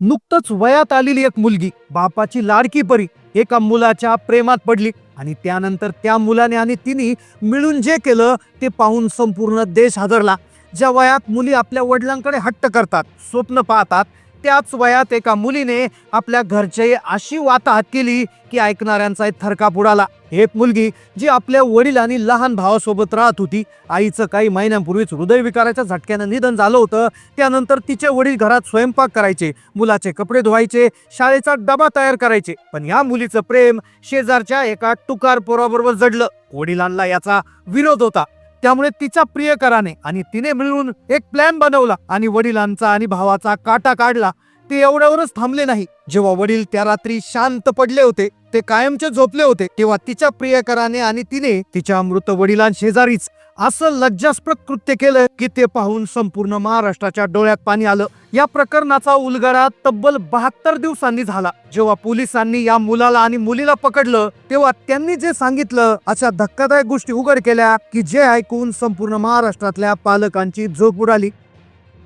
नुकतंच वयात आलेली एक मुलगी बापाची लाडकी परी एका मुलाच्या प्रेमात पडली आणि त्यानंतर त्या मुलाने आणि तिने मिळून जे केलं ते पाहून संपूर्ण देश हादरला. ज्या वयात मुली आपल्या वडिलांकडे हट्ट करतात स्वप्न पाहतात त्याच वयात एका मुलीने आपल्या घरचे अशी वाताहत केली की ऐकणाऱ्यांचा थरकाप उडाला. एक मुलगी जी आपल्या वडील आणि लहान भावासोबत राहत होती आईचं काही महिन्यांपूर्वीच हृदयविकाराच्या झटक्यानं निधन झालं होतं. त्यानंतर तिचे वडील घरात स्वयंपाक करायचे मुलाचे कपडे धुवायचे शाळेचा डबा तयार करायचे. पण या मुलीचं प्रेम शेजारच्या एका टुकार पोराबरोबर जडलं. वडिलांना याचा विरोध होता. त्यामुळे तिच्या प्रियकराने आणि तिने मिळून एक प्लॅन बनवला आणि वडिलांचा आणि भावाचा काटा काढला. ते एवढ्यावरच थांबले नाही. जेव्हा वडील त्या रात्री शांत पडले होते ते कायमचे झोपले होते तेव्हा तिच्या प्रियकराने आणि तिने तिच्या मृत वडिलांशेजारीच असं लज्जास्पद कृत्य केलं की ते पाहून संपूर्ण महाराष्ट्राच्या डोळ्यात पाणी आलं. या प्रकरणाचा उलगडा तब्बल बहात्तर दिवसांनी झाला. जेव्हा पोलिसांनी या मुलाला आणि मुलीला पकडलं तेव्हा त्यांनी जे सांगितलं अशा धक्कादायक गोष्टी उघड केल्या की जे ऐकून संपूर्ण महाराष्ट्रातल्या पालकांची झोप उडाली.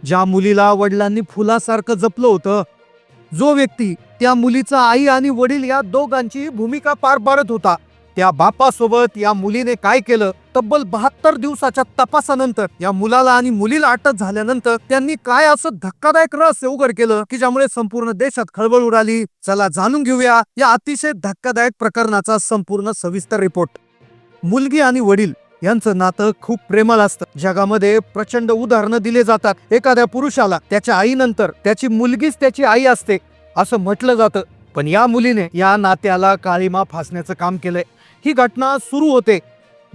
ज्या मुलीला वडिलांनी फुलासारखं जपलं होतं जो व्यक्ती त्या मुलीचा आई आणि वडील या दोघांची भूमिका पार पाडत होता त्या बापासोबत या मुलीने काय केलं तब्बल बहात्तर दिवसाच्या तपासानंतर या मुलाला आणि मुलीला अटक झाल्यानंतर त्यांनी काय असं धक्कादायक रहस्य उघड केलं की ज्यामुळे संपूर्ण देशात खळबळ उडाली? चला जाणून घेऊया या अतिशय धक्कादायक प्रकरणाचा संपूर्ण सविस्तर रिपोर्ट. मुलगी आणि वडील यांचं नातं खूप प्रेमळ असतं. जगामध्ये प्रचंड उदाहरणं दिले जातात. एखाद्या पुरुषाला त्याच्या आईनंतर त्याची मुलगीच त्याची आई असते असं म्हटलं जातं. पण या मुलीने या नात्याला काळीमा फासण्याचं काम केलंय. ही घटना सुरू होते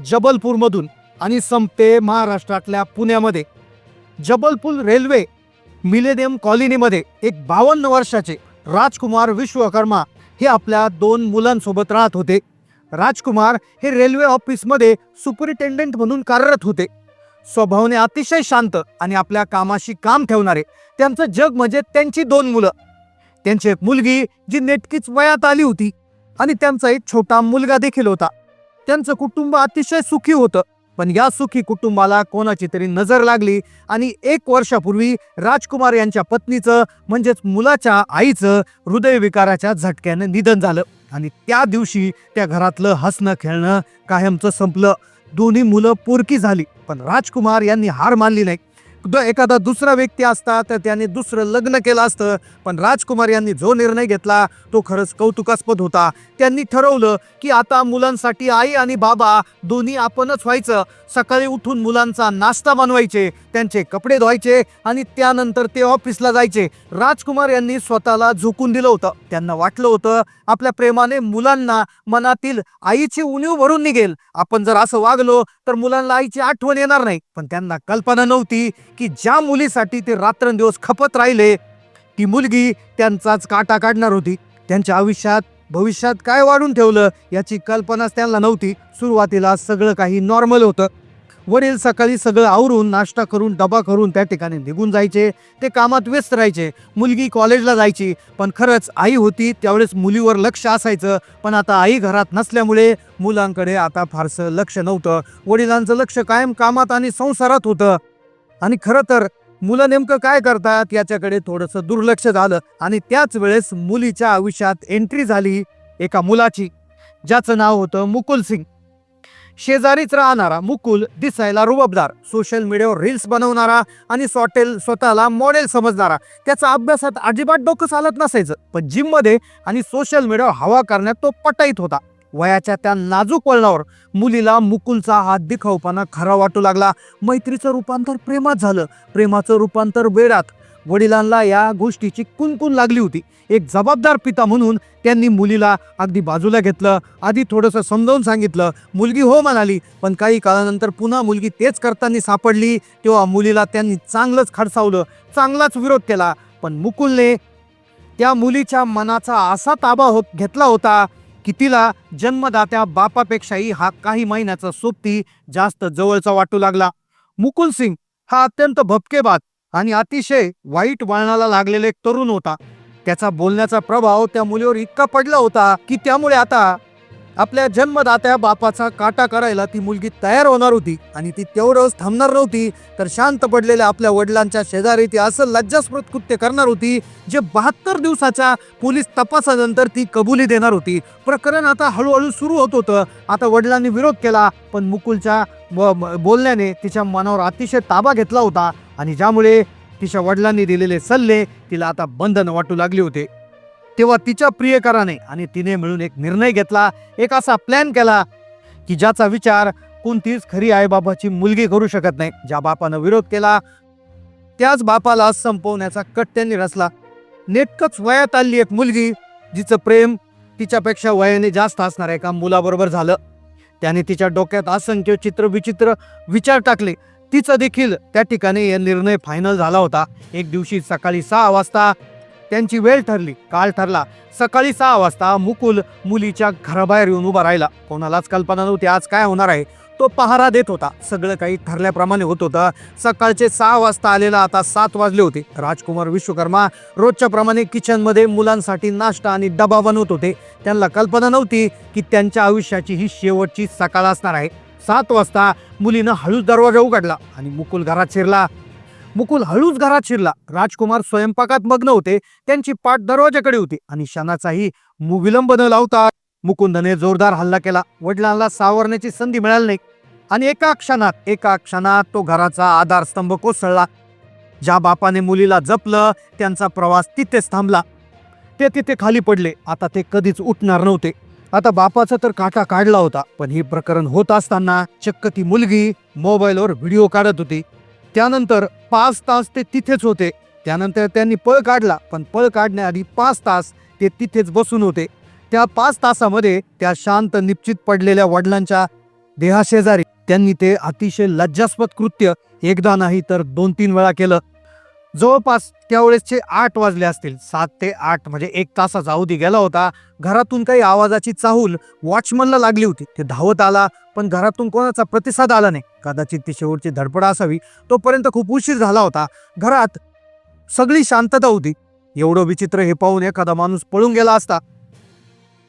जबलपूरमधून आणि संपते महाराष्ट्रातल्या पुण्यामध्ये. जबलपूर रेल्वे मिलेनियम कॉलनीमध्ये एक बावन्न वर्षाचे राजकुमार विश्वकर्मा हे आपल्या दोन मुलांसोबत राहत होते. राजकुमार हे रेल्वे ऑफिसमध्ये सुपरिटेंडेंट म्हणून कार्यरत होते. स्वभावने अतिशय शांत आणि आपल्या कामाशी काम ठेवणारे. त्यांचं जग म्हणजे त्यांची दोन मुलं. त्यांची एक मुलगी जी नेटकीच वयात आली होती आणि त्यांचा एक छोटा मुलगा देखील होता. त्यांचं कुटुंब अतिशय सुखी होतं. पण या सुखी कुटुंबाला कोणाची तरी नजर लागली आणि एक वर्षापूर्वी राजकुमार यांच्या पत्नीचं म्हणजेच मुलाच्या आईचं हृदयविकाराच्या झटक्यानं निधन झालं. आणि त्या दिवशी त्या घरातलं हसणं खेळणं कायमचं संपलं. दोन्ही मुलं पोरकी झाली पण राजकुमार यांनी हार मानली नाही. द- एखादा दुसरा व्यक्ती असता तर त्याने दुसरं लग्न केलं असतं. पण राजकुमार यांनी जो निर्णय घेतला तो खरंच कौतुकास्पद होता. त्यांनी ठरवलं की आता मुलांसाठी आई आणि बाबा दोन्ही आपणच व्हायचं. सकाळी उठून मुलांचा नाश्ता बनवायचे त्यांचे कपडे धुवायचे आणि त्यानंतर ते ऑफिसला जायचे. राजकुमार यांनी स्वतःला झोकून दिलं होतं. त्यांना वाटलं होतं आपल्या प्रेमाने मुलांना मनातील आईची उणीव भरून निघेल. आपण जर असं वागलो तर मुलांना आईची आठवण येणार नाही. पण त्यांना कल्पना नव्हती की ज्या मुलीसाठी ते रात्रंदिवस खपत राहिले ती मुलगी त्यांचाच काटा काढणार होती. त्यांच्या आयुष्यात भविष्यात काय वाढून ठेवलं याची कल्पनाच त्यांना नव्हती. सुरुवातीला सगळं काही नॉर्मल होतं. वडील सकाळी सगळं आवरून नाश्ता करून डबा करून त्या ठिकाणी निघून जायचे. ते कामात व्यस्त राहायचे. मुलगी कॉलेजला जायची. पण खरंच आई होती त्यावेळेस मुलीवर लक्ष असायचं. पण आता आई घरात नसल्यामुळे मुलांकडे आता फारसं लक्ष नव्हतं. वडिलांचं लक्ष कायम कामात आणि संसारात होतं. आणि खरं तर मुलं नेमकं काय करतात याच्याकडे थोडंसं दुर्लक्ष झालं आणि त्याच वेळेस मुलीच्या आयुष्यात एंट्री झाली एका मुलाची ज्याचं नाव होतं मुकुल सिंग. शेजारीच राहणारा मुकुल दिसायला रुबाबदार सोशल मीडियावर रील्स बनवणारा आणि सॉटेल स्वतःला मॉडेल समजणारा. त्याचा अभ्यासात अजिबात डोकं चालत नसायचं पण जिममध्ये आणि सोशल मीडियावर हवा करण्यात तो पटाईत होता. वयाच्या त्या नाजूक वळणावर मुलीला मुकुलचा हा दिखाऊपणा खरा वाटू लागला. मैत्रीचं रूपांतर प्रेमात झालं. प्रेमाचं रूपांतर वेळात वडिलांना या गोष्टीची कुणकुण लागली होती. एक जबाबदार पिता म्हणून त्यांनी मुलीला अगदी बाजूला घेतलं. आधी थोडंसं समजावून सांगितलं मुलगी हो म्हणाली. पण काही काळानंतर पुन्हा मुलगी तेच करताना सापडली तेव्हा मुलीला त्यांनी चांगलंच खडसावलं. चांगलाच विरोध केला. पण मुकुलने त्या मुलीच्या मनाचा असा ताबा होत घेतला होता की तिला जन्मदात्या बापापेक्षाही हा काही महिन्याचा सोबती जास्त जवळचा वाटू लागला. मुकुल सिंग हा अत्यंत भपकेबाद आणि अतिशय वाईट वळणाला लागलेला एक तरुण होता. त्याचा बोलण्याचा प्रभाव त्या मुलीवर इतका पडला होता की त्यामुळे आता आपल्या जन्मदात्या बापाचा काटा करायला ती मुलगी तयार होणार होती आणि ती तेवढंच थांबणार नव्हती तर शांत पडलेल्या आपल्या वडिलांच्या शेजारी ती असं लज्जास्पद कृत्य करणार होती जे बहात्तर दिवसाच्या पोलीस तपासानंतर ती कबुली देणार होती. प्रकरण आता हळूहळू सुरू होत होतं. आता वडिलांनी विरोध केला पण मुकुलच्या ब- बोलण्याने तिच्या मनावर अतिशय ताबा घेतला होता आणि ज्यामुळे तिच्या वडिलांनी दिलेले सल्ले तिला आता बंधन वाटू लागले होते. तेव्हा तिच्या प्रियकराने आणि तिने मिळून एक निर्णय घेतला एक असा प्लॅन केला की ज्याचा विचार कोणतीच खरी आईबाबाची मुलगी करू शकत नाही. ज्या बापानं विरोध केला त्याच बापाला संपवण्याचा कट त्यांनी रचला. नेटकच वयात आली एक मुलगी जिचं प्रेम तिच्यापेक्षा वयाने जास्त असणाऱ्या एका मुलाबरोबर झालं. त्याने तिच्या डोक्यात असंख्य चित्र विचित्र विचार टाकले. तिचं देखील त्या ठिकाणी या निर्णय फायनल झाला होता. एक दिवशी सकाळी सहा वाजता त्यांची वेळ ठरली. काळ ठरला. सकाळी सहा वाजता मुकुल मुलीच्या घराबाहेर येऊन उभा राहिला. कोणालाच कल्पना नव्हती आज काय होणार आहे. तो पहारा देत होता. सगळं काही ठरल्याप्रमाणे होत होतं. सकाळचे सहा वाजता आलेला आता सात वाजले होते. राजकुमार विश्वकर्मा रोजच्या प्रमाणे किचनमध्ये मुलांसाठी नाश्ता आणि डबा बनवत होते. त्यांना कल्पना नव्हती की त्यांच्या आयुष्याची ही शेवटची सकाळ असणार आहे. सात वाजता मुलीनं हळूच दरवाजा उघडला आणि मुकुल घरात शिरला. मुकुल हळूच घरात शिरला. राजकुमार स्वयंपाकात मग्न होते. त्यांची पाठ दरवाजाकडे होती. आणि क्षणाचाही मुविलंब न लावता मुकुंदने जोरदार हल्ला केला. वडिलांना सावरण्याची संधी मिळाली नाही. आणि एका क्षणात एका क्षणात तो घराचा आधारस्तंभ कोसळला. ज्या बापाने मुलीला जपलं त्यांचा प्रवास तिथेच थांबला. ते तिथे खाली पडले. आता ते कधीच उठणार नव्हते. आता बापाचा तर काटा काढला होता. पण हे प्रकरण होत असताना चक्क ती मुलगी मोबाईलवर व्हिडिओ काढत होती. त्यानंतर पाच तास ते तिथेच होते. त्यानंतर त्यांनी पळ काढला पण पळ काढण्याआधी पाच तास ते तिथेच बसून होते. त्या पाच तासामध्ये त्या शांत निश्चित पडलेल्या वडिलांच्या देहाशेजारी त्यांनी ते अतिशय लज्जास्पद कृत्य एकदा नाही तर दोन तीन वेळा केलं. जवळपास त्यावेळेसचे आठ वाजले असतील. सात ते आठ म्हणजे एक तासाचा अवधी गेला होता. घरातून काही आवाजाची चाहूल वॉचमनला लागली होती. ते धावत आला पण घरातून कोणाचा प्रतिसाद आला नाही. कदाचित ती शेवटची धडपड असावी. तोपर्यंत खूप उशीर झाला होता. घरात सगळी शांतता होती. एवढं विचित्र हे पाहून एखादा माणूस पळून गेला असता.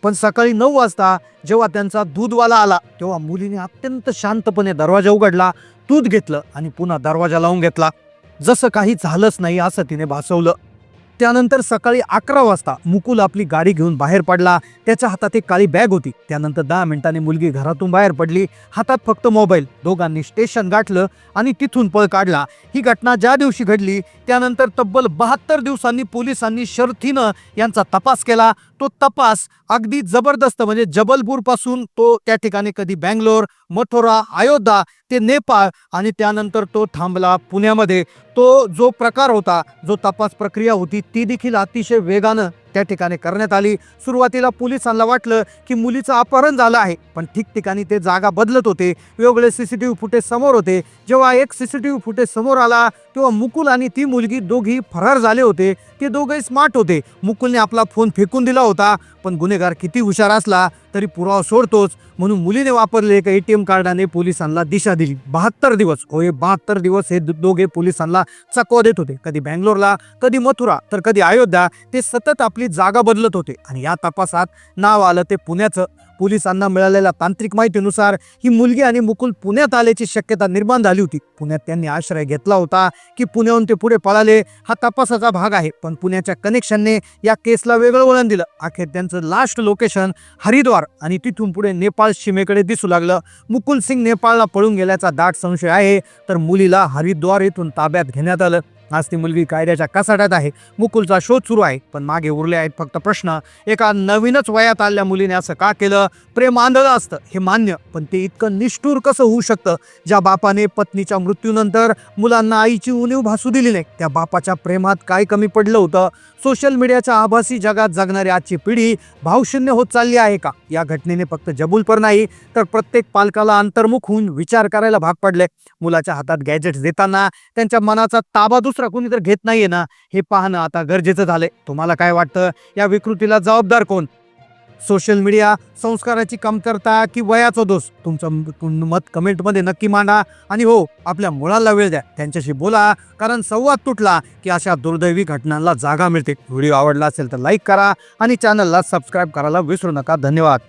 पण सकाळी नऊ वाजता जेव्हा त्यांचा दूधवाला आला तेव्हा मुलीने अत्यंत शांतपणे दरवाजा उघडला दूध घेतलं आणि पुन्हा दरवाजा लावून घेतला. जसं काही झालंच नाही असं तिने भासवलं. त्यानंतर सकाळी अकरा वाजता मुकुल आपली गाडी घेऊन बाहेर पडला. त्याच्या हातात एक काळी बॅग होती. त्यानंतर दहा मिनिटांनी मुलगी घरातून बाहेर पडली. हातात फक्त मोबाईल. दोघांनी स्टेशन गाठलं आणि तिथून पळ काढला. ही घटना ज्या दिवशी घडली त्यानंतर तब्बल बहात्तर दिवसांनी पोलिसांनी शर्थीनं यांचा तपास केला. तो तपास अगदी जबरदस्त म्हणजे जबलपूरपासून तो त्या ठिकाणी कधी बँगलोर मथुरा अयोध्या ते नेपाळ आणि त्यानंतर तो थांबला पुण्यामध्ये. तो जो प्रकार होता जो तपास प्रक्रिया होती ती देखील अतिशय वेगानं त्या ठिकाणी करण्यात आली. सुरुवातीला पोलिसांना वाटलं की मुलीचं अपहरण झालं आहे पण ठिकठिकाणी ते जागा बदलत होते. वेगवेगळे C C T V footage समोर होते. जेव्हा एक C C T V footage समोर आला तेव्हा मुकुल आणि ती मुलगी दोघी फरार झाले होते. ते दोघे स्मार्ट होते. मुकुलने आपला फोन फेकून दिला होता पण गुन्हेगार किती हुशार असला तरी पुरावा सोडतोच. म्हणून मुलीने वापरले एका एम कार्डाने पोलिसांना दिशा दिली. बहात्तर दिवस. होय बहात्तर दिवस हे दो- दोघे पोलिसांना चकवा देत होते. कधी बँगलोरला कधी मथुरा तर कधी अयोध्या. ते सतत आपली जागा बदलत होते. आणि या तपासात नाव आलं ते पुण्याचं. पोलिसांना मिळालेल्या तांत्रिक माहितीनुसार ही मुलगी आणि मुकुल पुण्यात आल्याची शक्यता निर्माण झाली होती. पुण्यात त्यांनी आश्रय घेतला होता की पुण्याहून ते पुढे पळाले हा तपासाचा भाग आहे. पण पुण्याच्या कनेक्शनने या केसला वेगळं वळण दिलं. अखेर त्यांचं लास्ट लोकेशन हरिद्वार आणि तिथून पुढे नेपाळ सीमेकडे दिसू लागलं. मुकुल सिंग नेपाळला पळून गेल्याचा दाट संशय आहे. तर मुलीला हरिद्वार येथून ताब्यात घेण्यात आलं. आज ती मुलगी कायद्याच्या कसाट्यात आहे. मुकुलचा शोध सुरू आहे. पण मागे उरले आहेत फक्त प्रश्न. एका नवीनच वयात आलेल्या मुलीने असं का केलं? प्रेम आंधळं असतं हे मान्य. पण ते इतकं निष्ठूर कसं होऊ शकतं? ज्या बापाने पत्नीच्या मृत्यूनंतर मुलांना आईची उणीव भासू दिली नाही त्या बापाच्या प्रेमात काय कमी पडलं होतं? सोशल मीडियाच्या आभासी जगात जगणारी आजची पिढी भावशून्य होत चालली आहे का? या घटनेने फक्त जबूलपर नाही तर प्रत्येक पालकाला अंतर्मुख होऊन विचार करायला भाग पडले. मुलाच्या हातात गॅजेट्स देताना त्यांच्या मनाचा ताबा दुसरा दुसरा कोणी तर घेत नाहीये ना हे पाहणं आता गरजेचं झालंय. तुम्हाला काय वाटतं? या विकृतीला जबाबदार कोण? सोशल मीडिया संस्काराची कमतरता की वयाचा दोष? तुमचं मत कमेंटमध्ये नक्की मांडा. आणि हो आपल्या मुलांना वेळ द्या. त्यांच्याशी बोला कारण संवाद तुटला की अशा दुर्दैवी घटनांना जागा मिळते. व्हिडिओ आवडला असेल तर लाईक करा आणि चॅनलला सबस्क्राईब करायला विसरू नका. धन्यवाद.